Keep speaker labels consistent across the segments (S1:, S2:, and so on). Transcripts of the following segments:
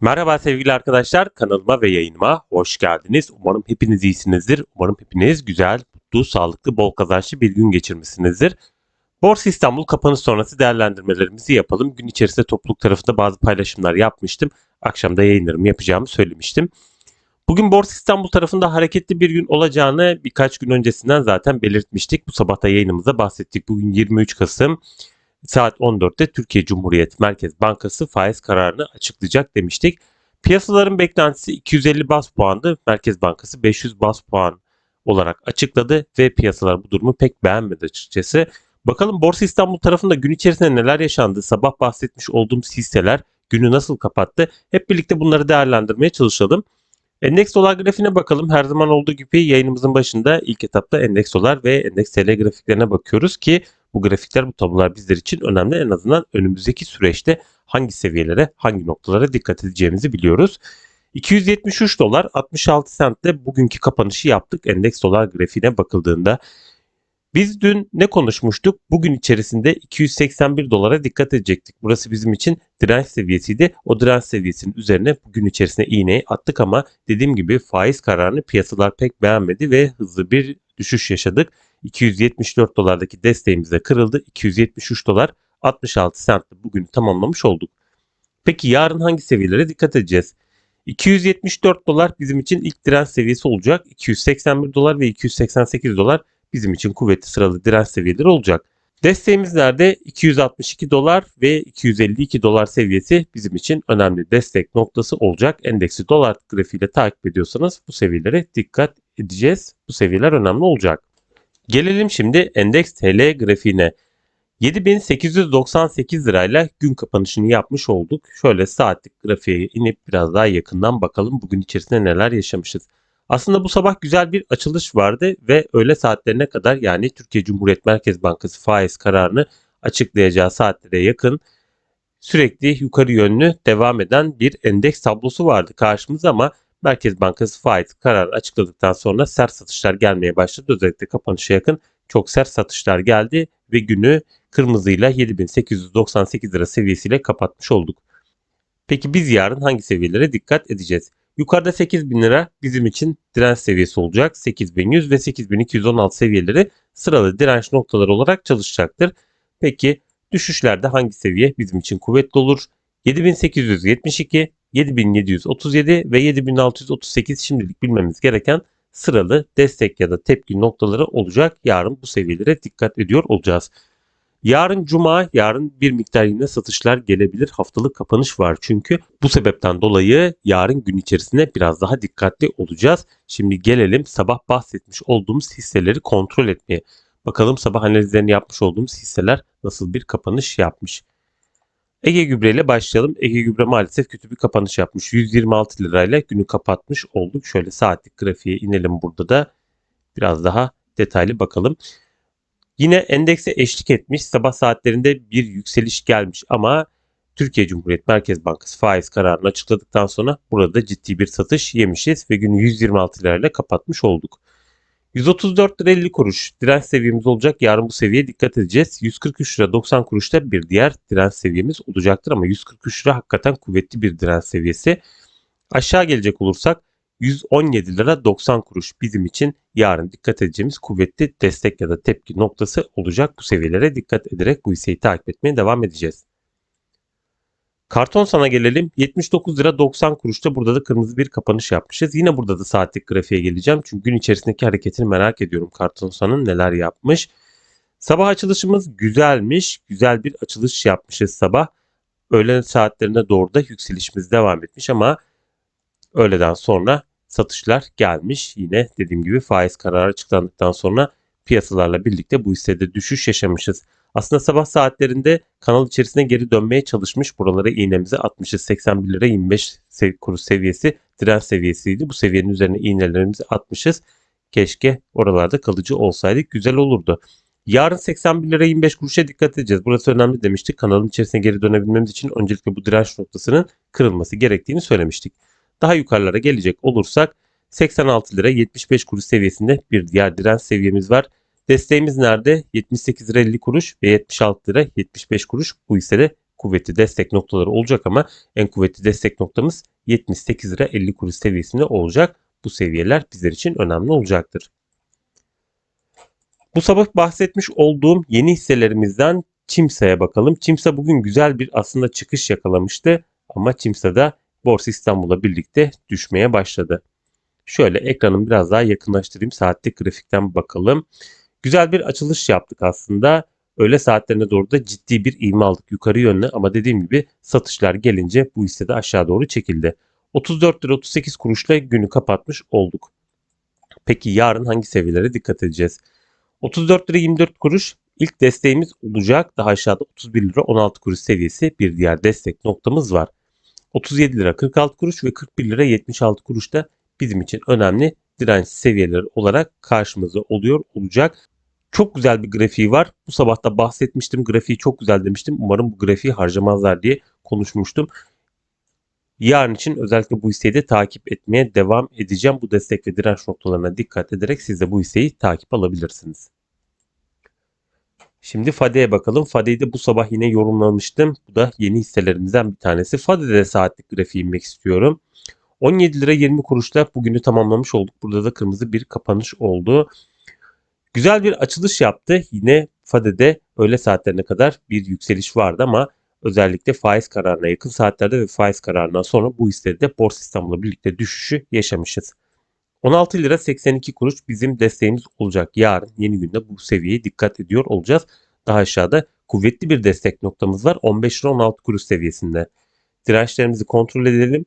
S1: Merhaba sevgili arkadaşlar, kanalıma ve yayınıma hoş geldiniz. Umarım hepiniz iyisinizdir. Umarım hepiniz güzel, mutlu, sağlıklı, bol kazançlı bir gün geçirmişsinizdir. Borsa İstanbul kapanış sonrası değerlendirmelerimizi yapalım. Gün içerisinde topluluk tarafında bazı paylaşımlar yapmıştım. Akşamda yayınlarımı yapacağımı söylemiştim. Bugün Borsa İstanbul tarafında hareketli bir gün olacağını birkaç gün öncesinden zaten belirtmiştik. Bu sabah da yayınımızda bahsettik. Bugün 23 Kasım saat 14'te Türkiye Cumhuriyet Merkez Bankası faiz kararını açıklayacak demiştik. Piyasaların beklentisi 250 bas puandı. Merkez Bankası 500 bas puan olarak açıkladı ve piyasalar bu durumu pek beğenmedi açıkçası. Bakalım Borsa İstanbul tarafında gün içerisinde neler yaşandı? Sabah bahsetmiş olduğum hisseler günü nasıl kapattı? Hep birlikte bunları değerlendirmeye çalışalım. Endeks dolar grafiğine bakalım. Her zaman olduğu gibi yayınımızın başında ilk etapta endeks dolar ve endeks TL grafiklerine bakıyoruz ki bu grafikler, bu tablolar bizler için önemli. En azından önümüzdeki süreçte hangi seviyelere, hangi noktalara dikkat edeceğimizi biliyoruz. 273 dolar 66 sentte bugünkü kapanışı yaptık endeks dolar grafiğine bakıldığında. Biz dün ne konuşmuştuk? Bugün içerisinde 281 dolara dikkat edecektik. Burası bizim için direnç seviyesiydi. O direnç seviyesinin üzerine bugün içerisinde iğneyi attık ama dediğim gibi faiz kararını piyasalar pek beğenmedi ve hızlı bir düşüş yaşadık. 274 dolardaki desteğimiz de kırıldı. 273 dolar 66 sentle bugün tamamlamış olduk. Peki yarın hangi seviyelere dikkat edeceğiz? 274 dolar bizim için ilk direnç seviyesi olacak. 281 dolar ve 288 dolar bizim için kuvvetli sıralı direnç seviyeleri olacak. Desteğimiz nerede? 262 dolar ve 252 dolar seviyesi bizim için önemli destek noktası olacak. Endeksi dolar grafiğiyle takip ediyorsanız bu seviyelere dikkat edeceğiz. Bu seviyeler önemli olacak. Gelelim şimdi endeks TL grafiğine. 7898 lirayla gün kapanışını yapmış olduk. Şöyle saatlik grafiğe inip biraz daha yakından bakalım bugün içerisinde neler yaşamışız. Aslında bu sabah güzel bir açılış vardı ve öğle saatlerine kadar yani Türkiye Cumhuriyet Merkez Bankası faiz kararını açıklayacağı saatlere yakın sürekli yukarı yönlü devam eden bir endeks tablosu vardı karşımıza ama Merkez Bankası faiz kararı açıkladıktan sonra sert satışlar gelmeye başladı. Özellikle kapanışa yakın çok sert satışlar geldi ve günü kırmızıyla 7898 lira seviyesiyle kapatmış olduk. Peki biz yarın hangi seviyelere dikkat edeceğiz? Yukarıda 8000 lira bizim için direnç seviyesi olacak. 8100 ve 8216 seviyeleri sıralı direnç noktaları olarak çalışacaktır. Peki düşüşlerde hangi seviye bizim için kuvvetli olur? 7872, 7737 ve 7638 şimdilik bilmemiz gereken sıralı destek ya da tepki noktaları olacak. Yarın bu seviyelere dikkat ediyor olacağız. Yarın cuma, yarın bir miktar yine satışlar gelebilir. Haftalık kapanış var çünkü. Bu sebepten dolayı yarın gün içerisinde biraz daha dikkatli olacağız. Şimdi gelelim sabah bahsetmiş olduğumuz hisseleri kontrol etmeye. Bakalım sabah analizlerini yapmış olduğumuz hisseler nasıl bir kapanış yapmış. Ege Gübre ile başlayalım. Ege Gübre maalesef kötü bir kapanış yapmış. 126 lirayla günü kapatmış olduk. Şöyle saatlik grafiğe inelim burada da biraz daha detaylı bakalım. Yine endekse eşlik etmiş. Sabah saatlerinde bir yükseliş gelmiş ama Türkiye Cumhuriyet Merkez Bankası faiz kararını açıkladıktan sonra burada ciddi bir satış yemişiz ve günü 126 lirayla kapatmış olduk. 134 lira 50 kuruş direnç seviyemiz olacak. Yarın bu seviyeye dikkat edeceğiz. 143 lira 90 kuruşta bir diğer direnç seviyemiz olacaktır ama 143 lira hakikaten kuvvetli bir direnç seviyesi. Aşağı gelecek olursak 117 lira 90 kuruş bizim için yarın dikkat edeceğimiz kuvvetli destek ya da tepki noktası olacak. Bu seviyelere dikkat ederek bu hisseyi takip etmeye devam edeceğiz. Karton sana gelelim. 79 lira 90 kuruşta burada da kırmızı bir kapanış yapmışız. Yine burada da saatlik grafiğe geleceğim. Çünkü gün içerisindeki hareketini merak ediyorum. Karton sanın neler yapmış. Sabah açılışımız güzelmiş. Güzel bir açılış yapmışız sabah. Öğlen saatlerine doğru da yükselişimiz devam etmiş ama öğleden sonra satışlar gelmiş. Yine dediğim gibi faiz kararı açıklandıktan sonra piyasalarla birlikte bu hissede düşüş yaşamışız. Aslında sabah saatlerinde kanal içerisine geri dönmeye çalışmış. Buralara iğnemizi atmışız. 81 lira 25 sev kuruş seviyesi direnç seviyesiydi. Bu seviyenin üzerine iğnelerimizi atmışız. Keşke oralarda kalıcı olsaydık güzel olurdu. Yarın 81 lira 25 kuruşa dikkat edeceğiz. Burası önemli demiştik. Kanalın içerisine geri dönebilmemiz için öncelikle bu direnç noktasının kırılması gerektiğini söylemiştik. Daha yukarılara gelecek olursak 86 lira 75 kuruş seviyesinde bir diğer direnç seviyemiz var. Desteğimiz nerede? 78 lira 50 kuruş ve 76 lira 75 kuruş bu hissede kuvvetli destek noktaları olacak ama en kuvvetli destek noktamız 78 lira 50 kuruş seviyesinde olacak. Bu seviyeler bizler için önemli olacaktır. Bu sabah bahsetmiş olduğum yeni hisselerimizden Çimsa'ya bakalım. Çimsa bugün güzel bir aslında çıkış yakalamıştı ama Çimsa'da Borsa İstanbul'la birlikte düşmeye başladı. Şöyle ekranı biraz daha yakınlaştırayım. Saatlik grafikten bakalım. Güzel bir açılış yaptık aslında. Öğle saatlerine doğru da ciddi bir ivme aldık yukarı yönlü ama dediğim gibi satışlar gelince bu hisse de aşağı doğru çekildi. 34 lira 38 kuruşla günü kapatmış olduk. Peki yarın hangi seviyelere dikkat edeceğiz? 34 lira 24 kuruş ilk desteğimiz olacak. Daha aşağıda 31 lira 16 kuruş seviyesi bir diğer destek noktamız var. 37 lira 46 kuruş ve 41 lira 76 kuruş da bizim için önemli direnç seviyeleri olarak karşımıza oluyor olacak. Çok güzel bir grafiği var. Bu sabah da bahsetmiştim. Grafiği çok güzel demiştim. Umarım bu grafiği harcamazlar diye konuşmuştum. Yarın için özellikle bu hisseyi de takip etmeye devam edeceğim. Bu destek ve direnç noktalarına dikkat ederek siz de bu hisseyi takip alabilirsiniz. Şimdi FADE'ye bakalım. FADE'yi de bu sabah yine yorumlamıştım. Bu da yeni hisselerimizden bir tanesi. FADE'de de saatlik grafiği inmek istiyorum. 17 lira 20 kuruşla bugünü tamamlamış olduk. Burada da kırmızı bir kapanış oldu. Güzel bir açılış yaptı. Yine FADE'de öğle saatlerine kadar bir yükseliş vardı ama özellikle faiz kararına yakın saatlerde ve faiz kararından sonra bu hissede Borsa İstanbul'la birlikte düşüşü yaşamışız. 16 lira 82 kuruş bizim desteğimiz olacak. Yarın yeni günde bu seviyeye dikkat ediyor olacağız. Daha aşağıda kuvvetli bir destek noktamız var. 15 lira 16 kuruş seviyesinde. Dirençlerimizi kontrol edelim.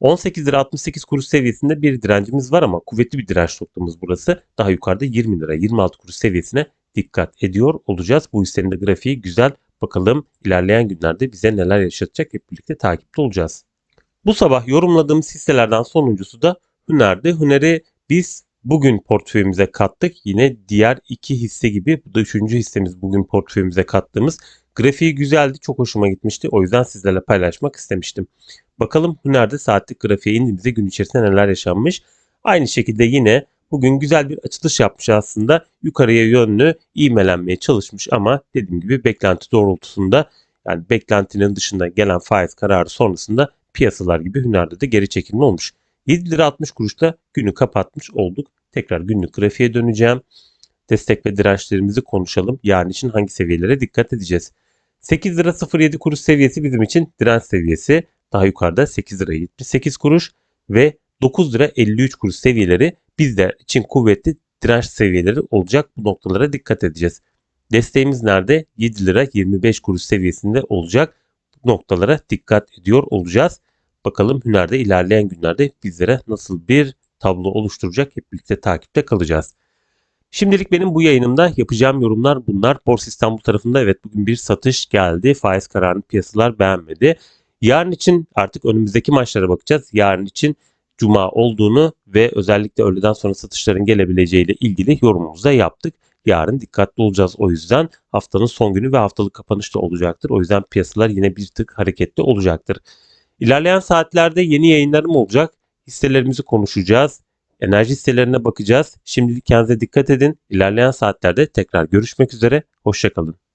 S1: 18 lira 68 kuruş seviyesinde bir direncimiz var ama kuvvetli bir direnç noktamız burası. Daha yukarıda 20 lira 26 kuruş seviyesine dikkat ediyor olacağız. Bu hissenin de grafiği güzel. Bakalım ilerleyen günlerde bize neler yaşatacak hep birlikte takipte olacağız. Bu sabah yorumladığımız hisselerden sonuncusu da Hüner'di. Hüner'i biz bugün portföyümüze kattık. Yine diğer iki hisse gibi bu da üçüncü hissemiz bugün portföyümüze kattığımız. Grafiği güzeldi. Çok hoşuma gitmişti. O yüzden sizlerle paylaşmak istemiştim. Bakalım Hüner'de saatlik grafiğe indiğimizde gün içerisinde neler yaşanmış. Aynı şekilde yine bugün güzel bir açılış yapmış aslında. Yukarıya yönlü ivmelenmeye çalışmış ama dediğim gibi beklenti doğrultusunda yani beklentinin dışında gelen faiz kararı sonrasında piyasalar gibi Hüner'de de geri çekilme olmuş. 7 lira 60 kuruşla günü kapatmış olduk. Tekrar günlük grafiğe döneceğim. Destek ve dirençlerimizi konuşalım. Yarın için hangi seviyelere dikkat edeceğiz? 8 lira 07 kuruş seviyesi bizim için direnç seviyesi. Daha yukarıda 8 lira 78 kuruş ve 9 lira 53 kuruş seviyeleri bizler için kuvvetli direnç seviyeleri olacak. Bu noktalara dikkat edeceğiz. Desteğimiz nerede? 7 lira 25 kuruş seviyesinde olacak. Bu noktalara dikkat ediyor olacağız. Bakalım Hüner'de ilerleyen günlerde bizlere nasıl bir tablo oluşturacak hep birlikte takipte kalacağız. Şimdilik benim bu yayınımda yapacağım yorumlar bunlar. Borsa İstanbul tarafında evet bugün bir satış geldi. Faiz kararını piyasalar beğenmedi. Yarın için artık önümüzdeki maçlara bakacağız. Yarın için cuma olduğunu ve özellikle öğleden sonra satışların gelebileceğiyle ilgili yorumumuzu da yaptık. Yarın dikkatli olacağız o yüzden. Haftanın son günü ve haftalık kapanışta olacaktır. O yüzden piyasalar yine bir tık hareketli olacaktır. İlerleyen saatlerde yeni yayınlarım olacak. Hisselerimizi konuşacağız. Enerji hisselerine bakacağız. Şimdilik kendinize dikkat edin. İlerleyen saatlerde tekrar görüşmek üzere. Hoşçakalın.